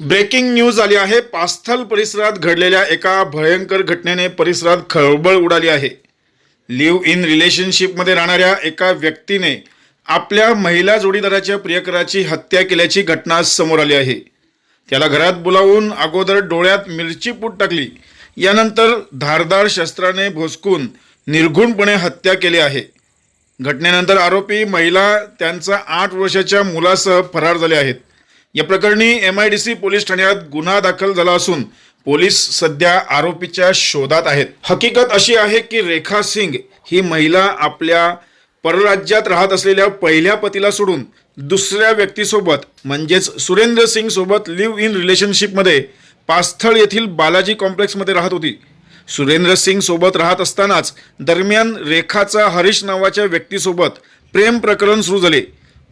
Breaking news आली आहे. पास्थल परिसरात घडलेल्या एका भयंकर घटनेने परिसरात खळबळ उडाली आहे. लिव्ह इन रिलेशनशिपमध्ये राहणाऱ्या एका व्यक्तीने आपल्या महिला जोडीदाराच्या प्रियकराची हत्या केल्याची घटना समोर आली आहे. त्याला घरात बोलावून अगोदर डोळ्यात मिरची पूट टाकली. यानंतर धारदार शस्त्राने भोसकून निर्घुणपणे हत्या केली आहे. घटनेनंतर आरोपी महिला त्यांचा आठ वर्षाच्या मुलासह फरार झाले आहेत. या प्रकरणी M I D C police ठाण्यात गुन्हा दाखल झाला असून पोलीस सध्या आरोपीच्या शोधात आहेत. हकीकत अशी आहे की रेखा सिंग ही महिला आपल्या परराज्यात राहत असलेल्या पहिल्या पतीला सोडून दुसऱ्या व्यक्तीसोबत म्हणजेच सुरेंद्र सिंग सोबत लिव्ह इन रिलेशनशिपमध्ये पास्थळ येथील बालाजी कॉम्प्लेक्समध्ये राहत होती. सुरेंद्र सिंग सोबत राहत असतानाच दरम्यान रेखाचा हरीश नावाच्या व्यक्तीसोबत प्रेम प्रकरण सुरू झाले.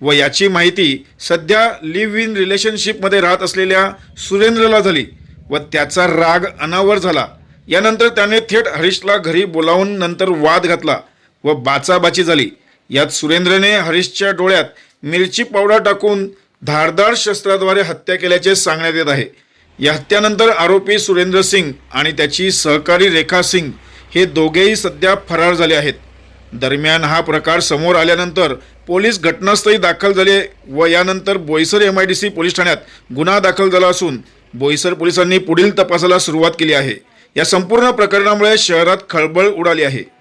व याची माहिती सध्या लिव्ह इन रिलेशनशिपमध्ये राहत असलेल्या सुरेंद्रला झाली व त्याचा राग अनावर झाला. यानंतर त्याने थेट हरीशला घरी बोलावून नंतर वाद घातला व बाचाबाची झाली. यात सुरेंद्रने हरीशच्या डोळ्यात मिरची पावडर टाकून धारदार शस्त्राद्वारे हत्या केल्याचे सांगण्यात येत आहे. या हत्यानंतर आरोपी सुरेंद्र सिंग आणि त्याची सहकारी रेखा सिंग हे दोघेही सध्या फरार झाले आहेत. दरम्यान हा प्रकार समोर आल्यानंतर पोलीस घटनास्थळी दाखल झाले व यानंतर Boisar M I D C police ठाण्यात गुन्हा दाखल झाला असून बोईसर पोलिसांनी पुढील तपासाला सुरुवात केली आहे. या संपूर्ण प्रकरणामुळे शहरात खळबळ उडाली आहे.